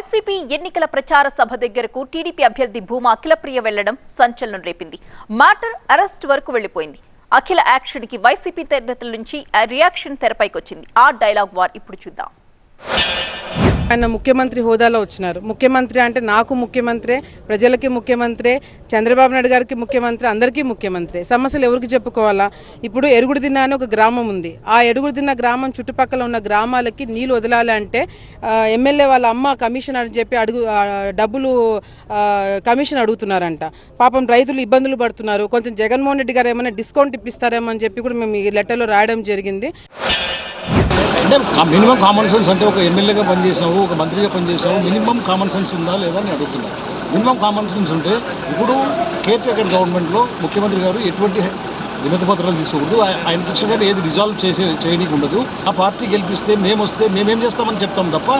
YCP ఎన్నికల ప్రచార సభ దగ్గరకు టీడీపీ అభ్యర్థి భూమా అఖిలప్రియ వెళ్ళడం సంచలనం రేపింది. మ్యాటర్ అరెస్ట్ వరకు వెళ్ళిపోయింది అఖిల యాక్షన్కి వైసీపీ నేతల నుంచి రియాక్షన్ తెరపైకి వచ్చింది ఆ డైలాగ్ వార్ ఇప్పుడు చూద్దాం. ఆయన ముఖ్యమంత్రి హోదాలో వచ్చినారు. ముఖ్యమంత్రి అంటే నాకు ముఖ్యమంత్రే ప్రజలకి ముఖ్యమంత్రే చంద్రబాబు నాయుడు గారికి ముఖ్యమంత్రి అందరికీ ముఖ్యమంత్రి. సమస్యలు ఎవరికి చెప్పుకోవాలా? ఇప్పుడు ఎరుగుడిదిన్న అని ఒక గ్రామం ఉంది. ఆ ఎరుగుడిదిన్న గ్రామం చుట్టుపక్కల ఉన్న గ్రామాలకి నీళ్ళు వదలాలి అంటే ఎమ్మెల్యే వాళ్ళ అమ్మ కమిషన్ అని చెప్పి అడుగు డబ్బులు కమిషన్ అడుగుతున్నారంట. పాపం రైతులు ఇబ్బందులు పడుతున్నారు. కొంచెం జగన్మోహన్ రెడ్డి గారు ఏమైనా డిస్కౌంట్ ఇప్పిస్తారేమో అని చెప్పి కూడా మేము ఈ లెటర్లో రాయడం జరిగింది. అంటే మినిమం కామన్ సెన్స్ అంటే ఒక ఎమ్మెల్యేగా పనిచేసినావు ఒక మంత్రిగా పనిచేసినావు మినిమం కామన్ సెన్స్ ఉందా లేదా అని అడుగుతున్నాను మినిమం కామన్ సెన్స్ ఉంటే ఇప్పుడు కేర్టేకర్ గవర్నమెంట్లో ముఖ్యమంత్రి గారు ఎటువంటి వినతి పత్రాలు తీసుకోకూడదు. ఆయన కృష్ణ ఏది రిజాల్వ్ చేసే చేయడానికి ఉండదు. ఆ పార్టీ గెలిపిస్తే మేము వస్తే మేమేం చేస్తామని చెప్తాం తప్ప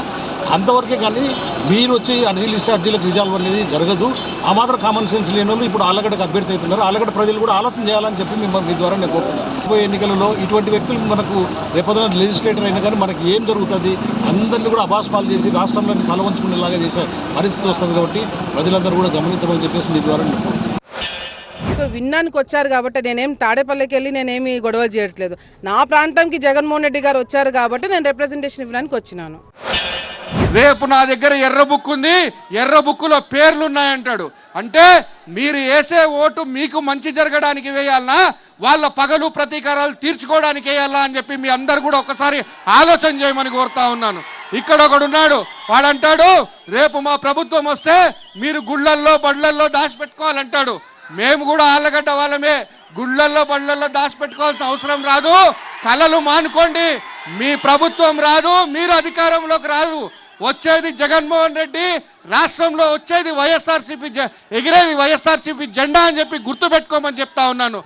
అంతవరకే కానీ మీరు వచ్చి అర్జీలు ఇస్తే అర్జీలకు రిజాల్వ్ అనేది జరగదు. ఆ మాత్రం కామన్ సెన్స్ లేని వాళ్ళు ఇప్పుడు ఆలగడ్డకు అభ్యర్థి అవుతున్నారు. ఆలగడ్డ ప్రజలు కూడా ఆలోచన చేయాలని చెప్పి మిమ్మల్ని మీ ద్వారా నేను కోరుతున్నాను. రాబోయే ఎన్నికలలో ఇటువంటి వ్యక్తులు మనకు రేపొద్దున లెజిస్లేటర్ అయినా కానీ మనకి ఏం జరుగుతుంది అందరినీ కూడా అభాస్పాలు చేసి రాష్ట్రంలోని కలవంచుకునేలాగా చేసే పరిస్థితి వస్తుంది కాబట్టి ప్రజలందరూ కూడా గమనించమని చెప్పేసి మీ ద్వారా నేను సో విన్నానికి వచ్చారు కాబట్టి నేనేం తాడేపల్లికి వెళ్ళి నేనేమి గొడవ చేయట్లేదు. నా ప్రాంతంకి జగన్మోహన్ రెడ్డి గారు వచ్చారు కాబట్టి నేను రిప్రజెంటేషన్ ఇవ్వడానికి వచ్చినాను. రేపు నా దగ్గర ఎర్ర బుక్ ఉంది ఎర్ర బుక్కులో పేర్లు ఉన్నాయంటాడు అంటే మీరు వేసే ఓటు మీకు మంచి జరగడానికి వేయాలనా? వాళ్ళ పగలు ప్రతీకారాలు తీర్చుకోవడానికి వేయాలా అని చెప్పి మీ అందరు కూడా ఒకసారి ఆలోచన చేయమని కోరుతా ఉన్నాను. ఇక్కడ ఒకడున్నాడు వాడంటాడు రేపు మా ప్రభుత్వం వస్తే మీరు గుళ్ళల్లో బళ్ళల్లో దాచిపెట్టుకోవాలంటాడు. మేము కూడా ఆళ్ళగడ్డ వాళ్ళమే గుళ్ళల్లో బళ్ళల్లో దాచిపెట్టుకోవాల్సిన అవసరం రాదు. కలలు మానుకోండి. మీ ప్రభుత్వం రాదు మీరు అధికారంలోకి రాదు. వచ్చేది జగన్మోహన్ రెడ్డి రాష్ట్రంలో వచ్చేది వైఎస్ఆర్సీపీ జె- ఎగిరేది వైఎస్ఆర్సీపీ జెండా అని చెప్పి గుర్తుపెట్టుకోమని చెప్తా ఉన్నాను.